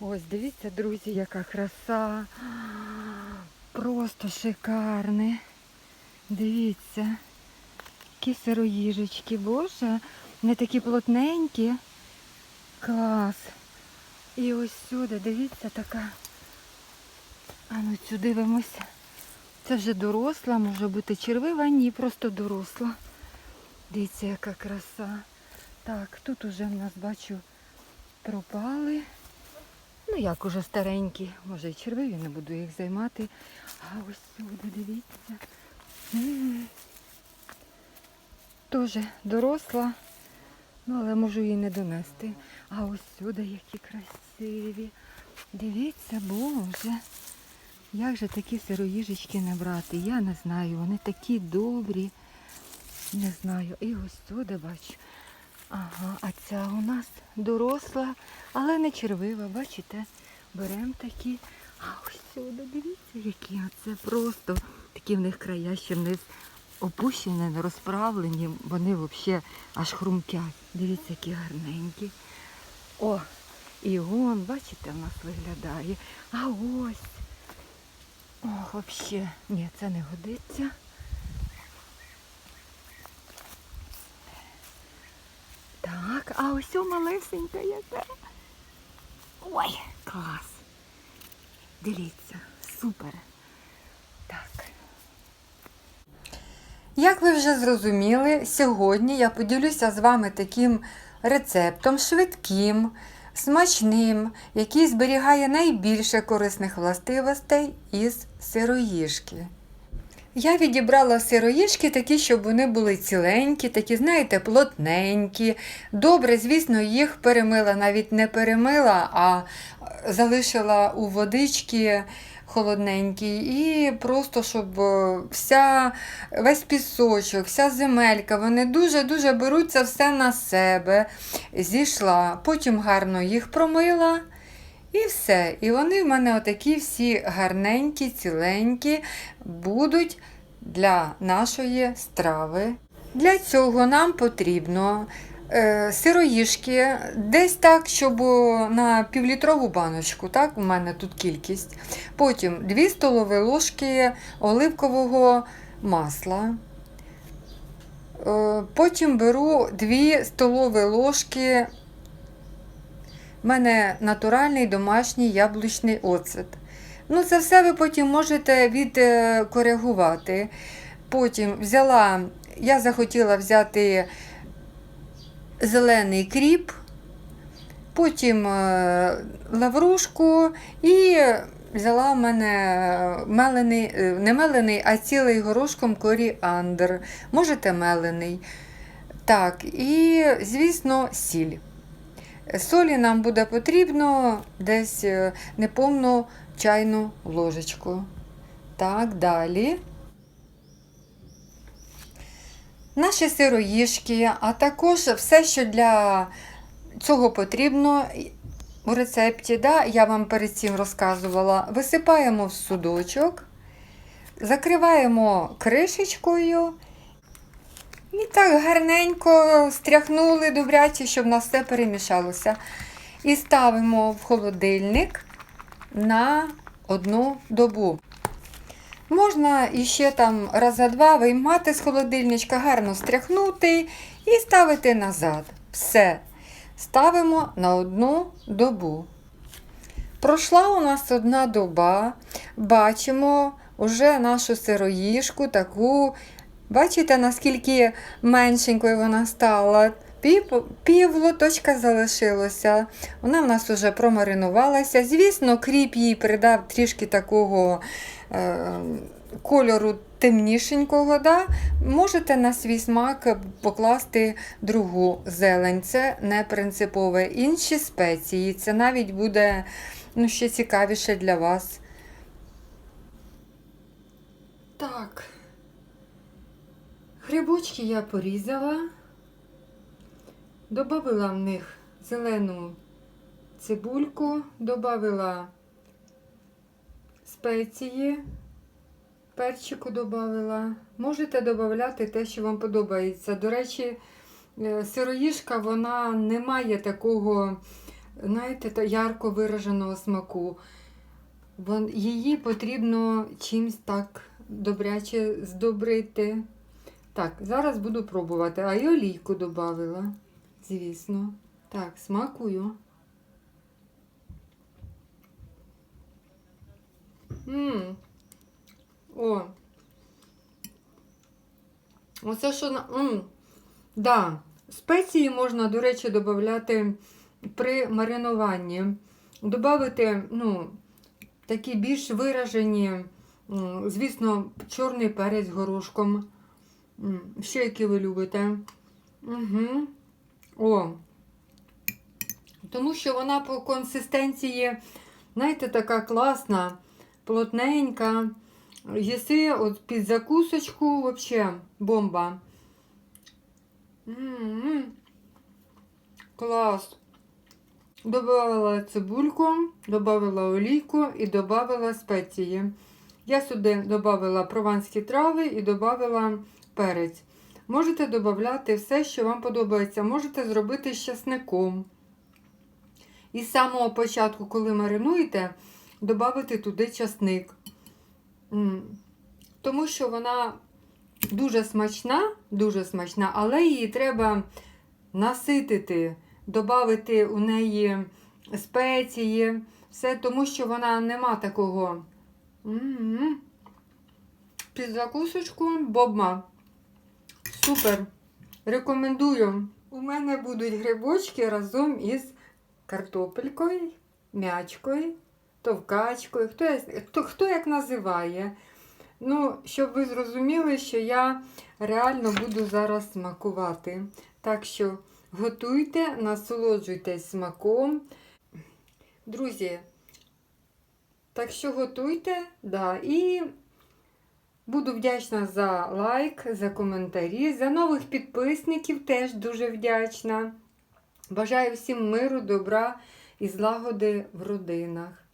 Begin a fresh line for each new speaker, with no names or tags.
Ось, дивіться, друзі, яка краса. Просто шикарне. Дивіться. Які сироїжечки, боже, не такі плотненькі. Клас. І ось сюди, дивіться, така. А ну цю дивимося. Це вже доросла, може бути червива, ні, просто доросла. Дивіться, яка краса. Так, тут уже в нас бачу пропали. Ну як уже старенькі, може і червиві, не буду їх займати. А ось сюди, дивіться. Теж доросла, ну але можу її не донести. А ось сюди які красиві. Дивіться, боже. Як же такі сироїжечки не брати? Я не знаю. Вони такі добрі. Не знаю. І ось сюди бачу. Ага, а ця у нас доросла, але не червива, бачите? Беремо такі. А ось сюди, дивіться, які оце просто такі в них края ще вниз опущені, не розправлені, вони взагалі аж хрумкять. Дивіться, які гарненькі. О, і он, бачите, в нас виглядає. А ось. Ох, взагалі, ні, це не годиться. Так, а ось малесенька яка. Ой, клас. Дивіться, супер. Так. Як ви вже зрозуміли, сьогодні я поділюся з вами таким рецептом швидким, смачним, який зберігає найбільше корисних властивостей із сироїжки. Я відібрала сироїжки такі, щоб вони були ціленькі, такі, знаєте, плотненькі. Добре, звісно, їх перемила, навіть не перемила, а залишила у водички холодненькій. І просто, щоб е, вся, весь пісочок, вся земелька, вони дуже-дуже беруть це все на себе. Зійшла, потім гарно їх промила. І все. І вони в мене отакі всі гарненькі, ціленькі будуть для нашої страви. Для цього нам потрібно е, сироїжки десь так, щоб на півлітрову баночку, так, у мене тут кількість. Потім 2 столові ложки оливкового масла. Е, Потім беру 2 столові ложки у мене натуральний домашній яблучний оцет. Ну, це все ви потім можете відкоригувати. Потім взяла, я захотіла взяти зелений кріп, потім е, лаврушку і взяла в мене мелений, е, не мелений, а цілий горошком коріандр. Можете мелений. Так, і, звісно, сіль. Солі нам буде потрібно десь е, неповну чайну ложечку. Так, далі. Наші сироїжки, а також все, що для цього потрібно у рецепті, да, я вам перед цим розказувала, висипаємо в судочок, закриваємо кришечкою і так гарненько стряхнули добряче, щоб нас все перемішалося. І ставимо в холодильник на одну добу. Можна іще там раза два виймати з холодильничка, гарно стряхнути і ставити назад. Все. Ставимо на одну добу. Пройшла у нас одна доба. Бачимо вже нашу сироїжку таку Бачите, наскільки меншенькою вона стала. Пів, лоточка залишилося. Вона в нас вже промаринувалася. Звісно, кріп їй придав трішки такого е, кольору темнішенького. Да? Можете на свій смак покласти другу зелень. Це не принципове. Інші спеції. Це навіть буде ну, ще цікавіше для вас. Так. Грибочки я порізала, добавила в них зелену цибульку, добавила спеції, перчику додавила. Можете додати те, що вам подобається. До речі, е, сироїжка вона не має такого знаєте, ярко вираженого смаку. Її потрібно чимось так добряче здобрити. Так, зараз буду пробувати. А й олійку додавила, звісно. Так, смакую. Мм. О. Оце що на. Мм. Да. Спеції можна, до речі, додати при маринуванні. Добавити, ну, такі більш виражені, звісно, чорний перець горошком. М, Ще які ви любите. Угу. О. Тому що вона по консистенції, знаєте, така класна, плотненька. Їси от під закусочку взагалі бомба. М-м-м. Клас. Добавила цибульку, добавила олійку і добавила спеції. Я сюди додавала прованські трави і додавала перець. Можете додати все, що вам подобається. Можете зробити з часником. І з самого початку, коли маринуєте, додати туди часник. Тому що вона дуже смачна, дуже смачна, але її треба наситити, додати у неї спеції, все, тому що вона нема такого. Під закусочку бобма. Супер. Рекомендую. У мене будуть грибочки разом із картопелькою, м'ячкою, товкачкою. Хто, хто, хто як називає. Ну, щоб ви зрозуміли, що я реально буду зараз смакувати. Так що готуйте, насолоджуйтесь смаком. Друзі, так що готуйте, да, і буду вдячна за лайк, за коментарі, за нових підписників теж дуже вдячна. Бажаю всім миру, добра і злагоди в родинах.